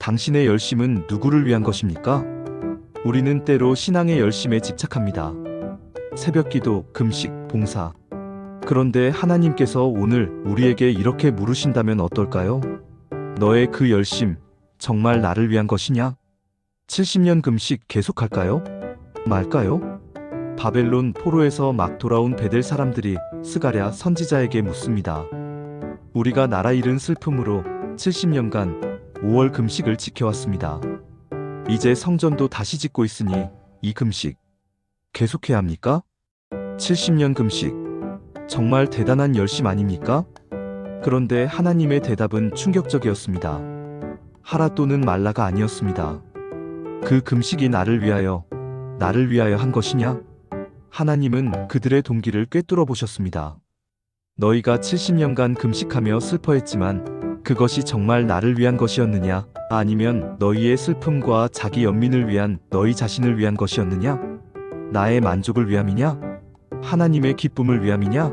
당신의 열심은 누구를 위한 것입니까? 우리는 때로 신앙의 열심에 집착합니다. 새벽 기도, 금식, 봉사. 그런데 하나님께서 오늘 우리에게 이렇게 물으신다면 어떨까요? 너의 그 열심, 정말 나를 위한 것이냐? 70년 금식 계속할까요? 말까요? 바벨론 포로에서 막 돌아온 베델 사람들이 스가랴 선지자에게 묻습니다. 우리가 나라 잃은 슬픔으로 70년간 5월 금식을 지켜왔습니다. 이제 성전도 다시 짓고 있으니 이 금식 계속해야 합니까? 70년 금식 정말 대단한 열심 아닙니까? 그런데 하나님의 대답은 충격적이었습니다. 하라 또는 말라가 아니었습니다. 그 금식이 나를 위하여 나를 위하여 한 것이냐? 하나님은 그들의 동기를 꿰뚫어 보셨습니다. 너희가 70년간 금식하며 슬퍼했지만 그것이 정말 나를 위한 것이었느냐? 아니면 너희의 슬픔과 자기 연민을 위한 너희 자신을 위한 것이었느냐? 나의 만족을 위함이냐? 하나님의 기쁨을 위함이냐?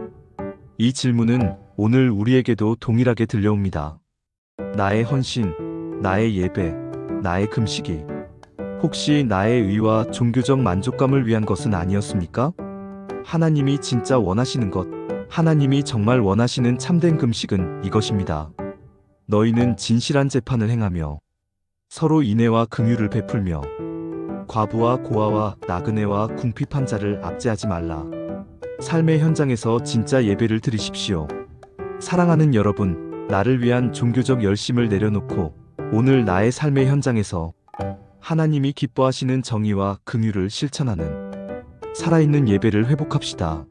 이 질문은 오늘 우리에게도 동일하게 들려옵니다. 나의 헌신, 나의 예배, 나의 금식이 혹시 나의 의와 종교적 만족감을 위한 것은 아니었습니까? 하나님이 진짜 원하시는 것, 하나님이 정말 원하시는 참된 금식은 이것입니다. 너희는 진실한 재판을 행하며 서로 인애와 긍휼을 베풀며 과부와 고아와 나그네와 궁핍한 자를 압제하지 말라. 삶의 현장에서 진짜 예배를 드리십시오. 사랑하는 여러분, 나를 위한 종교적 열심을 내려놓고 오늘 나의 삶의 현장에서 하나님이 기뻐하시는 정의와 긍휼을 실천하는 살아있는 예배를 회복합시다.